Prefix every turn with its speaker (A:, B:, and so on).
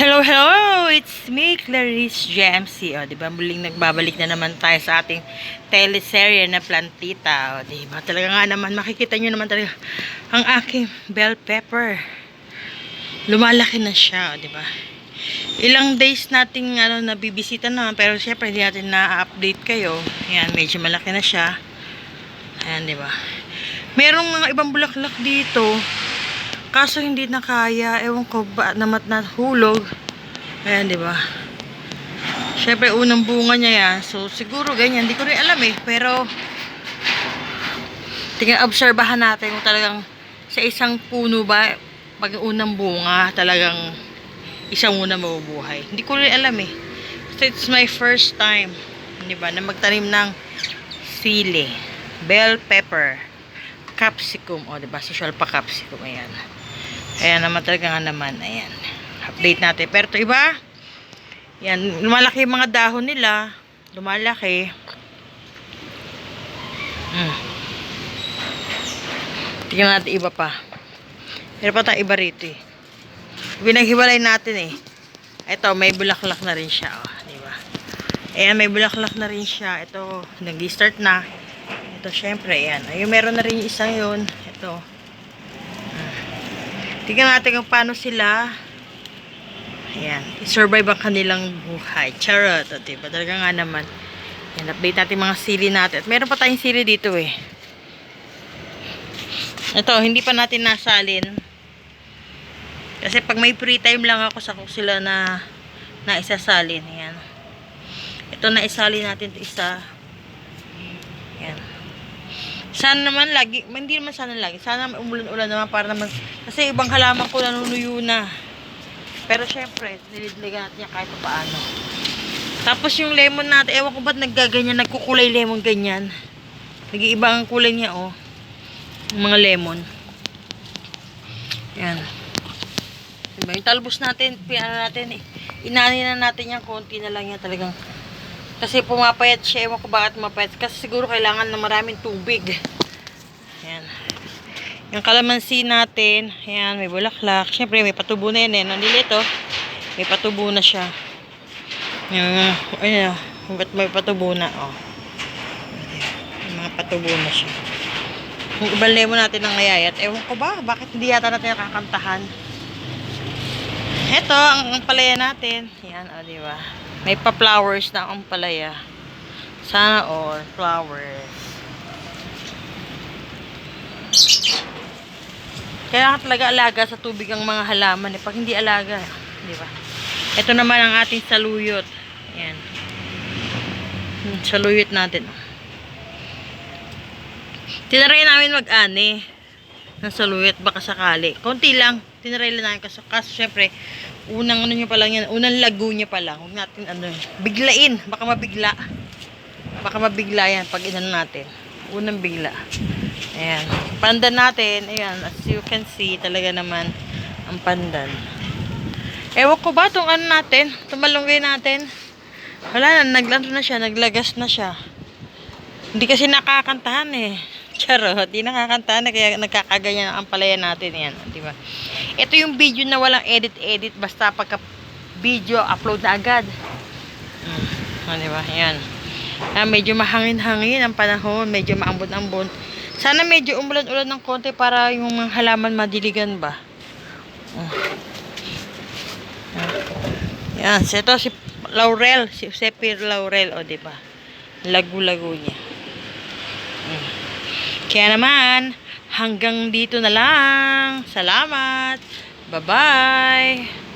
A: Hello, hello! It's me, Clarice GMC. O, di ba? Muling nagbabalik na naman tayo sa ating teleserye na plantita. O, di ba? Talaga nga naman, makikita nyo naman talaga ang aking bell pepper. Lumalaki na siya, o, di ba? Ilang days nating ano, nabibisita naman, pero syempre hindi natin na-update kayo. Ayan, medyo malaki na siya. Ayan, di ba? Merong mga ibang bulaklak dito. Kaso hindi na kaya. Ewan ko ba namat nahulog. Ayan, di ba? Siyempre, unang bunga niya yan. So, siguro ganyan. Hindi ko rin alam eh. Pero, tingnan, obserbahan natin kung talagang sa isang puno ba, pag unang bunga, talagang isang muna mabubuhay. Hindi ko rin alam eh. So, it's my first time, di ba, na magtanim ng sili, bell pepper, capsicum, o, di ba, social pa capsicum, ayan. Ayan naman talaga nga naman, ayan. Update natin. Pero ito iba, yan, lumalaki mga dahon nila, lumalaki. Hmm. Tingnan natin iba pa. Meron pa tayong iba rito eh. Binaghiwalay natin eh. Ito, may bulaklak na rin siya. Oh, di ba? Ayan, may bulaklak na rin siya. Ito, nag-start na. Ito, syempre, ayan. Ayun, meron na rin isang yun. Ito. Tingnan natin kung paano sila ayan, survive ang kanilang buhay. Charot. O, diba? Talaga nga naman. Ayan, update natin mga sili natin. At meron pa tayong sili dito eh. Ito, hindi pa natin nasalin. Kasi pag may free time lang ako sa sila na na isasalin. Ayan. Ito na isali natin ito isa. Ayan. Sana naman lagi, hindi naman sana lagi. Sana umulan-ulan naman para naman, kasi ibang halaman ko nanunuyo na. Pero syempre, nilidligan natin yan kahit pa paano. Tapos yung lemon natin, ewan ko ba't naggaganyan, nagkukulay lemon ganyan. Nag-iiba ang kulay niya, oh. Yung mga lemon. Yan. Diba? Yung talbos natin, piano natin, eh. inani na natin yan, konti na lang yan talagang. Kasi pumapayat siya, ewan ko bakit mapayat. Kasi siguro kailangan na maraming tubig. Yan. Yung kalamansi natin, ayan, may bulaklak. Siyempre, may patubo na yan eh. Nandito, may patubo na siya. Yung, ayan, ba't may patubo na, oh. May mga patubo na siya. Ibang lemon natin ng ngayayat, ewan ko ba, bakit hindi yata natin nakakantahan? Ito, ang ampalaya natin. Yan, o, oh, di ba? May pa-flowers na ang ampalaya. Sana all, flowers. Kailangan talaga alaga sa tubig ang mga halaman. Eh. Pag hindi alaga, di ba? Ito naman ang ating saluyot. Yan. Hmm, Saluyot natin. Tinaray namin mag-ani ng saluyot baka sakali. Konti lang. Tinaray lang namin kasi, kasi syempre, unang ano nyo pa lang yan, unang lago nyo pa lang. Huwag natin ano, biglain. Baka mabigla. Baka mabigla yan pag inano natin. Unang bigla. Ayan. Pandan natin, ayan, as you can see, talaga naman ang pandan. Ewan ko ba itong ano natin, tumalunggay natin. Wala na, naglano na siya, naglagas na siya. Hindi kasi nakakantahan eh. Charot, hindi nakakantahan na kaya nagkakaganyan ang palaya natin yan, di ba? Ito yung video na walang edit-edit, basta pagka video, upload na agad. Hmm, oh, di ba? Yan. Ah, medyo mahangin-hangin ang panahon, medyo maambon-ambon. Sana medyo umulan-ulan ng konti para yung mga halaman madiligan ba. Oh. Yan, so ito si Laurel, si Sepir Laurel, o di ba? Lagu-lago niya. Mm. Kaya naman, hanggang dito na lang. Salamat. Bye-bye.